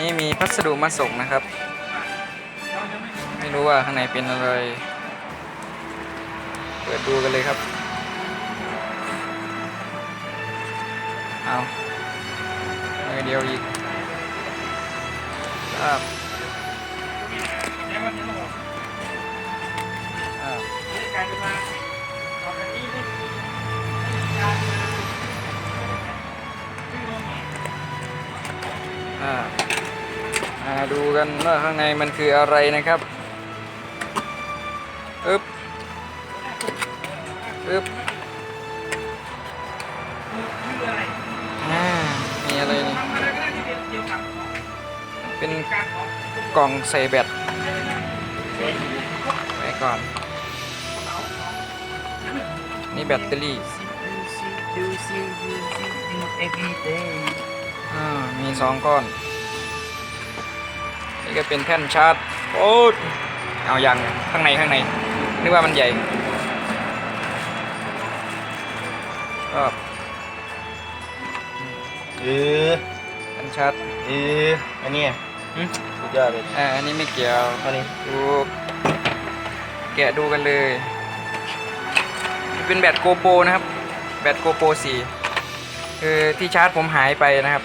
นี้มีพัสดุมาส่งนะครับ ไม่รู้ว่าข้างในเป็นอะไร เปิดดูกันเลยครับ เอามือเดียวอีกครับอ่าอ่า ดูกันว่าข้างในมันคืออะไรนะครับอึ๊บอึ๊บอ่ามีอะไรนี่ เป็นกล่องใส่แบตไว้ก่อน นี่แบตเตอรี่อ่ามีสองก้อนนี่ ก็เป็นแท่นชาร์จโอ้ยเอายังข้างในข้างในนึกว่ามันใหญ่ก็เออแท่นชาร์จเอออันเนี้ยหึสุดยอดเลยอ่าอันนี้ไม่เกี่ยวอันนี้ดูแกะดูกันเลย เป็นแบตโกโปรนะครับ แบตโกโปรสี่คือที่ชาร์จผมหายไปนะครับ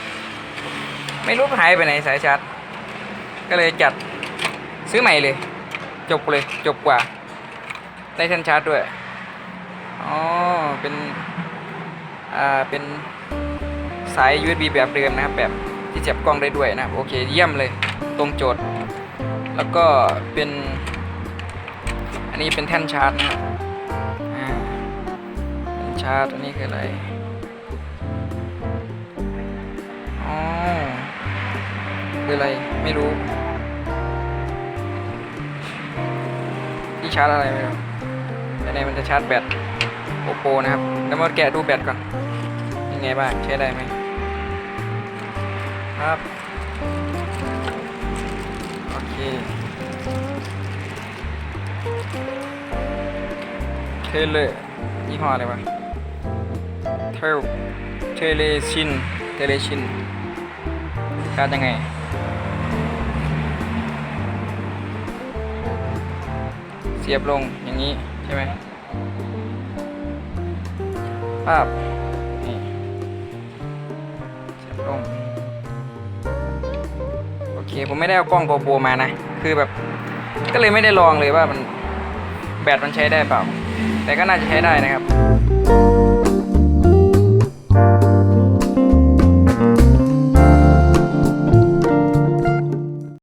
ไม่รู้หายไปไหนสายชาร์จ ก็เลยจัดซื้อใหม่เลย จบเลยจบกว่าได้ท่านชาร์จด้วยอ๋อเป็นอ่าเป็นสาย USB แบบเดิมนะครับแบบที่เสียบกล้องได้ด้วยนะโอเคเยี่ยมเลยตรงโจทย์ แล้วก็เป็น อันนี้เป็นแท่นชาร์จนะครับอ่าแท่นชาร์จอันนี้คืออะไรอ๋อคืออะไรไม่รู้ ชาร์จอะไรไม่รู้แต่ในมันจะชาร์จแบตโอโปนะครับแล้วมาแกะดูแบตก่อนยังไงบ้างใช้ได้ไหมครับโอเคเทเลยี่ห้ออะไรวะเทลเทเลชินเทเลชินชาร์จยังไง สียบลงอย่างนี้ใช่ไหมภาพนี่เสียบลงโอเคผมไม่ได้เอากล้องโกโปรมานะ คือแบบ ก็เลยไม่ได้ลองเลยว่ามันแบตมันใช้ได้เปล่า แต่ก็น่าจะใช้ได้นะครับ